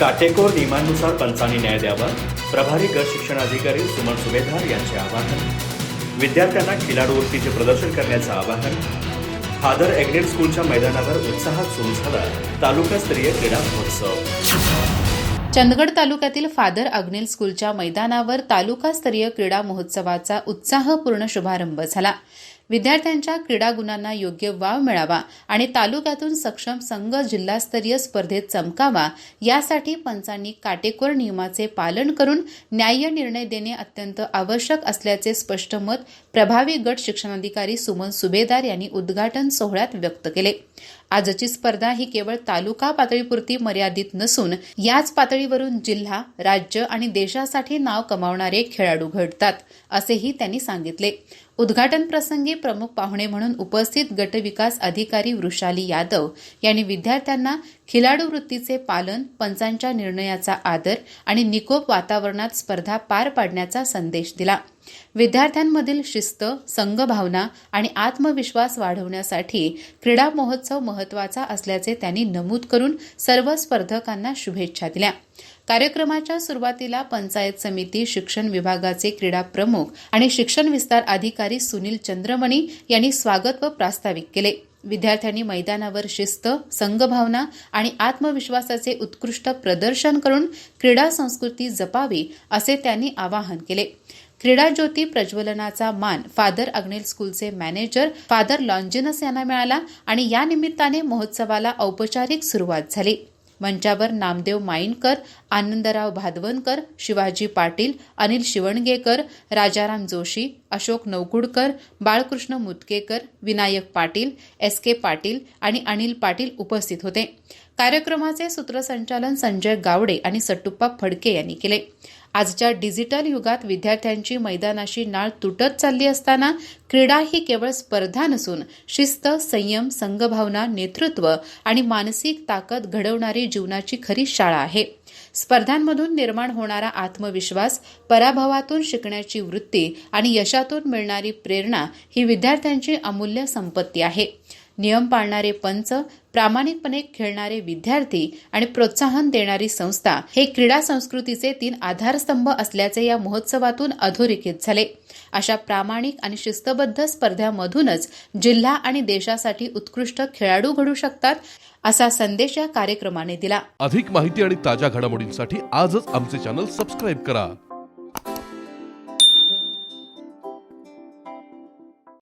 काटेकोर नियमांनुसार पंचांनी न्याय द्यावा. प्रभारी गट शिक्षणाधिकारी सुमन सुभेदार यांचे आवाहन. विद्यार्थ्यांना खिलाडूवृत्तीचे प्रदर्शन करण्याचं आवाहन. फादर एग्नेट स्कूलच्या मैदानावर उत्साहात सुरू झाला तालुकास्तरीय क्रीडा महोत्सव. चंदगड तालुक्यातील फादर अग्नेल स्कूलच्या मैदानावर तालुकास्तरीय क्रीडा महोत्सवाचा उत्साहपूर्ण शुभारंभ झाला. विद्यार्थ्यांच्या क्रीडा गुणांना योग्य वाव मिळावा आणि तालुक्यातून सक्षम संघ जिल्हास्तरीय स्पर्धेत चमकावा यासाठी पंचांनी काटेकोर नियमाचे पालन करून न्याय्य निर्णय देणे अत्यंत आवश्यक असल्याचे स्पष्ट मत प्रभावी गट शिक्षणाधिकारी सुमन सुभेदार यांनी उद्घाटन सोहळ्यात व्यक्त केले. आजची स्पर्धा ही केवळ तालुका पातळीपुरती मर्यादित नसून याच पातळीवरून जिल्हा राज्य आणि देशासाठी नाव कमावणारे खेळाडू घडतात असेही त्यांनी सांगितले. उद्घाटन प्रसंगी प्रमुख पाहुणे म्हणून उपस्थित गटविकास अधिकारी वृषाली यादव यांनी विद्यार्थ्यांना खिलाडू वृत्तीचे पालन पंचांच्या निर्णयाचा आदर आणि निकोप वातावरणात स्पर्धा पार पाडण्याचा संदेश दिला. विद्यार्थ्यांमधील शिस्त संघभावना आणि आत्मविश्वास वाढवण्यासाठी क्रीडा महोत्सव महत्त्वाचा असल्याचे त्यांनी नमूद करून सर्व स्पर्धकांना शुभेच्छा दिल्या. कार्यक्रमाच्या सुरुवातीला पंचायत समिती शिक्षण विभागाचे क्रीडा प्रमुख आणि शिक्षण विस्तार अधिकारी सुनील चंद्रमणी यांनी स्वागत व प्रास्ताविक केले. विद्यार्थ्यांनी मैदानावर शिस्त संघभावना आणि आत्मविश्वासाचे उत्कृष्ट प्रदर्शन करून क्रीडा संस्कृती जपावी असे त्यांनी आवाहन केले. क्रीडा ज्योती प्रज्वलनाचा मान फादर अग्नेल स्कूलचे मॅनेजर फादर लॉन्जिनस यांना मिळाला आणि या निमित्ताने महोत्सवाला औपचारिक सुरुवात झाली. मंचावर नामदेव माईनकर आनंदराव भादवनकर शिवाजी पाटील अनिल शिवणगेकर राजाराम जोशी अशोक नवगुडकर बाळकृष्ण मुतकेकर विनायक पाटील एस के पाटील आणि अनिल पाटील उपस्थित होते. कार्यक्रमाचे सूत्रसंचालन संजय गावडे आणि सट्टुप्पा फडके यांनी केले. आजच्या डिजिटल युगात विद्यार्थ्यांची मैदानाशी नाळ तुटत चालली असताना क्रीडा ही केवळ स्पर्धा नसून शिस्त संयम संघभावना नेतृत्व आणि मानसिक ताकद घडवणारी जीवनाची खरी शाळा आहे. स्पर्धांमधून निर्माण होणारा आत्मविश्वास पराभवातून शिकण्याची वृत्ती आणि यशातून मिळणारी प्रेरणा ही विद्यार्थ्यांची अमूल्य संपत्ती आहे. नियम पाळणारे पंच प्रामाणिकपणे खेळणारे विद्यार्थी आणि प्रोत्साहन देणारी संस्था हे क्रीडा संस्कृतीचे तीन आधारस्तंभ असल्याचे या महोत्सवातून अधोरेखित झाले. अशा प्रामाणिक आणि शिस्तबद्ध स्पर्धांमधूनच जिल्हा आणि देशासाठी उत्कृष्ट खेळाडू घडू शकतात असा संदेश या कार्यक्रमाने दिला. अधिक माहिती आणि ताज्या घडामोडींसाठी आजच आमचे चॅनल सबस्क्राईब करा.